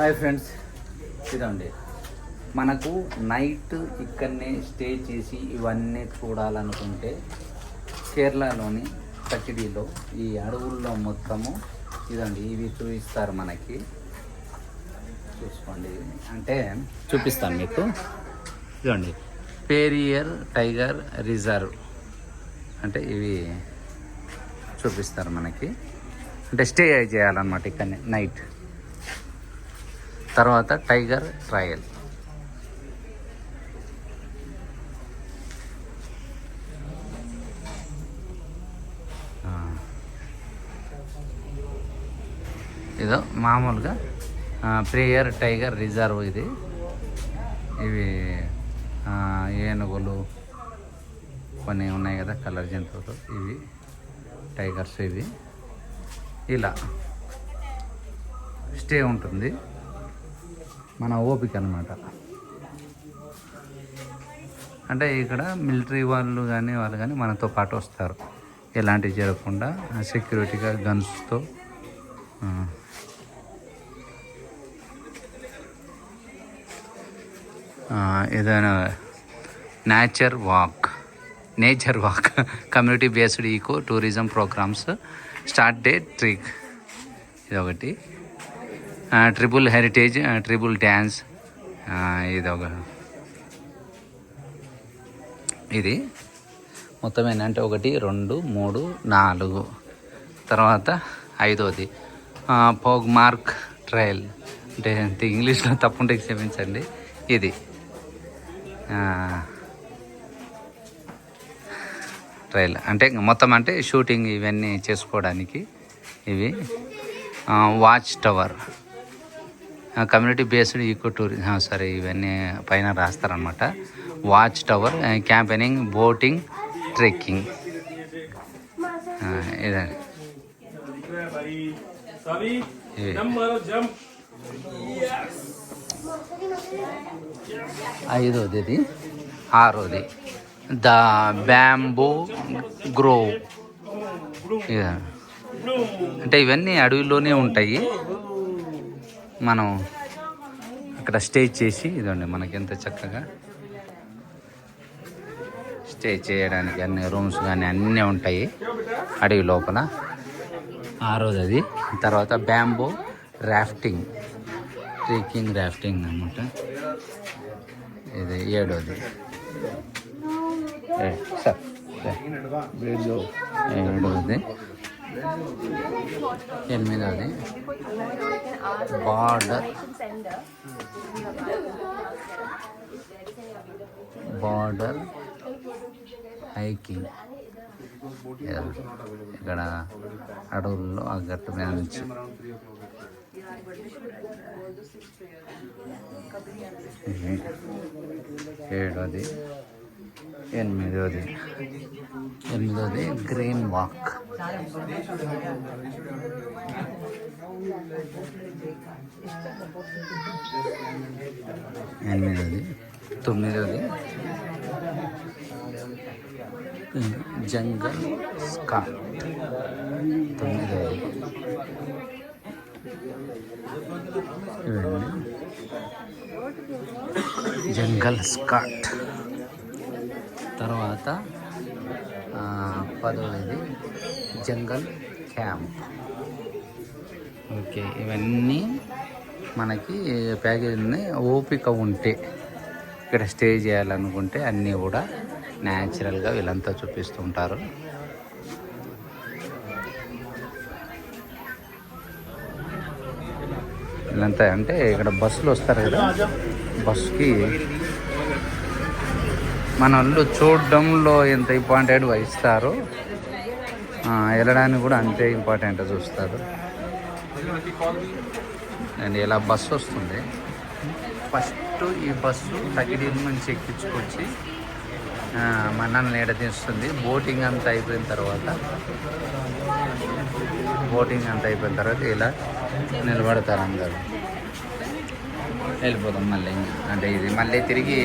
Hi friends ఇదండి. మనకు night ఇక్కడనే స్టే చేసి ఇవన్నీ చూడాలనుకుంటే కేరళలోని కచిడీలో ఈ అడవుల్లో మొత్తము ఇదండి ఇవి చూపిస్తారు మనకి. చూసుకోండి. అంటే చూపిస్తాను మీకు. ఇదండి పేరియర్ టైగర్ రిజర్వ్. అంటే ఇవి చూపిస్తారు మనకి. అంటే స్టే చేయాలన్నమాట ఇక్కడనే నైట్. తర్వాత టైగర్ ట్రయల్ ఏదో ఇదో మామూలుగా ప్రేయర్ టైగర్ రిజర్వ్ ఇది. ఇవి ఏనుగులు కొన్ని ఉన్నాయి కదా కలర్ జంతువులు. ఇవి టైగర్స్ ఇవి. ఇలా. స్టే ఉంటుంది. మన ఓపిక అనమాట అంటే ఇక్కడ మిలిటరీ వాళ్ళు కానీ వాళ్ళు కానీ మనతో పాటు వస్తారు. ఎలాంటివి జరగకుండా సెక్యూరిటీగా గన్స్తో ఏదైనా nature walk nature walk community based eco tourism programmes start day trek. ఇదొకటి ట్రిపుల్ హెరిటేజ్ ట్రిపుల్ డ్యాన్స్ ఇదొక ఇది. మొత్తం ఏంటంటే ఒకటి రెండు మూడు నాలుగు. తర్వాత ఐదోది. Pug mark trail. అంటే అంత ఇంగ్లీష్లో తప్పుంటే క్షమించండి. ఇది. ట్రయల్. అంటే మొత్తం అంటే షూటింగ్ ఇవన్నీ చేసుకోవడానికి ఇవి. Watch tower community based eco tourism సరే ఇవన్నీ పైన రాస్తారనమాట watch tower campaigning boating trekking ఇదండి. ఐదోది ఇది ఆరోది. ద బ్యాంబూ గ్రోవ్ అంటే ఇవన్నీ అడవిలోనే ఉంటాయి. మనం అక్కడ స్టే చేసి ఇదండి మనకి ఎంత చక్కగా స్టే చేయడానికి అన్ని రూమ్స్ కానీ అన్నీ ఉంటాయి అడవి లోపల. ఆరోది అది. తర్వాత బ్యాంబో రాఫ్టింగ్ ట్రెక్కింగ్ రాఫ్టింగ్ అనమాట ఇది ఏడోది. సార్. ఏడోది ఎనిమిదోది బార్డర్. బార్డర్. హైకింగ్. ఇక్కడ అడవుల్లో ఆ గట్టు మీద నుంచి ఏడవది. ఏడోది ఎనిమిదోది ఎనిమిదోది గ్రీన్ వాక్ ఎనిమిదోది తొమ్మిదోది జంగల్ స్కాట్ తొమ్మిదోది ఇవన్నీ జంగల్ స్కాట్ తర్వాత పదవది జంగల్ క్యాంప్. ఓకే ఇవన్నీ మనకి ప్యాకేజీని ఓపిక ఉంటే ఇక్కడ స్టే చేయాలనుకుంటే అన్నీ కూడా న్యాచురల్గా వీళ్ళంతా చూపిస్తుంటారు వీళ్ళంతా అంటే ఇక్కడ బస్సులు వస్తారు కదా బస్సుకి మన వాళ్ళు చూడడంలో ఎంత ఇంపార్టెంట్ వహిస్తారో వెళ్ళడానికి కూడా అంతే ఇంపార్టెంట్ చూస్తారు. అండ్ ఇలా బస్సు వస్తుంది. ఫస్ట్ ఈ బస్సు తగిడి నుంచి ఎక్కించుకొచ్చి మనల్ని ఎడతీస్తుంది బోటింగ్ అంతా అయిపోయిన తర్వాత బోటింగ్ అంతా అయిపోయిన తర్వాత ఇలా నిలబడతారు అందరూ. వెళ్ళిపోతాం మళ్ళీ ఇంకా. అంటే ఇది మళ్ళీ తిరిగి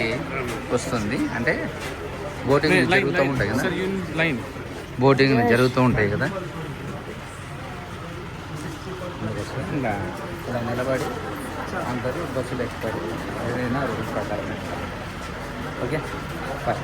వస్తుంది. అంటే బోటింగ్ జరుగుతూ ఉంటాయి కదా? Line. బోటింగ్ జరుగుతూ ఉంటాయి కదా? బస్సు ఇంకా ఇలా నిలబడి అందరూ బస్సులు ఎక్కుతారు. ఏదైనా రూల్ ప్రకారం ఓకే? బాయ్